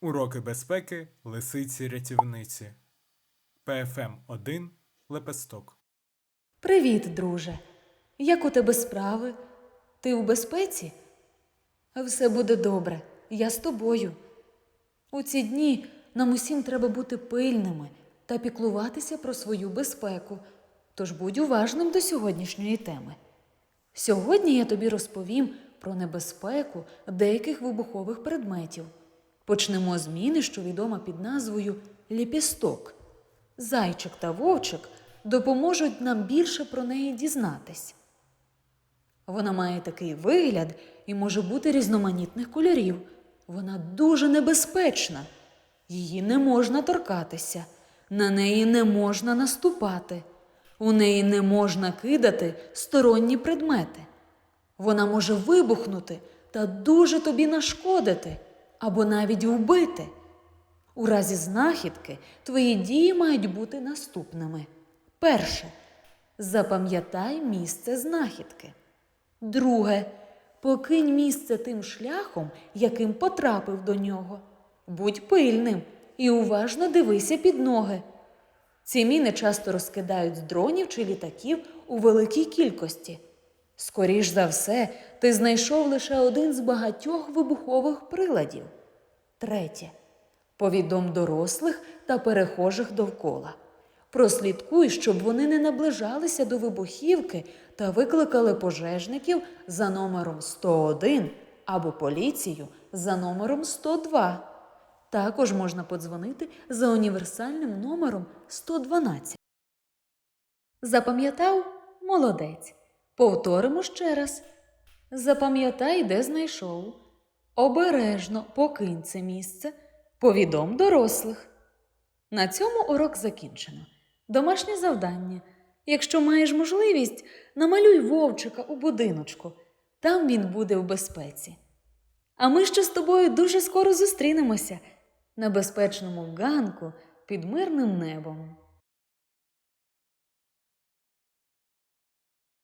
Уроки безпеки лисиці рятівниці. ПФМ 1 Лепесток. Привіт, друже. Як у тебе справи? Ти у безпеці? Все буде добре. Я з тобою. У ці дні нам усім треба бути пильними та піклуватися про свою безпеку. Тож будь уважним до сьогоднішньої теми. Сьогодні я тобі розповім про небезпеку деяких вибухових предметів. Почнемо з міни, що відома під назвою ліпісток. Зайчик та вовчик допоможуть нам більше про неї дізнатись. Вона має такий вигляд і може бути різноманітних кольорів. Вона дуже небезпечна. Її не можна торкатися, на неї не можна наступати, у неї не можна кидати сторонні предмети. Вона може вибухнути та дуже тобі нашкодити або навіть вбити. У разі знахідки твої дії мають бути наступними. Перше. Запам'ятай місце знахідки. Друге. Покинь місце тим шляхом, яким потрапив до нього. Будь пильним і уважно дивися під ноги. Ці міни часто розкидають з дронів чи літаків у великій кількості. Скоріш за все, ти знайшов лише один з багатьох вибухових приладів. Третє. Повідом дорослих та перехожих довкола. Прослідкуй, щоб вони не наближалися до вибухівки та викликали пожежників за номером 101 або поліцію за номером 102. Також можна подзвонити за універсальним номером 112. Запам'ятав? Молодець. Повторимо ще раз. Запам'ятай, де знайшов. Обережно покинь це місце. Повідом дорослих. На цьому урок закінчено. Домашнє завдання. Якщо маєш можливість, намалюй вовчика у будиночку. Там він буде в безпеці. А ми ще з тобою дуже скоро зустрінемося на безпечному ганку під мирним небом.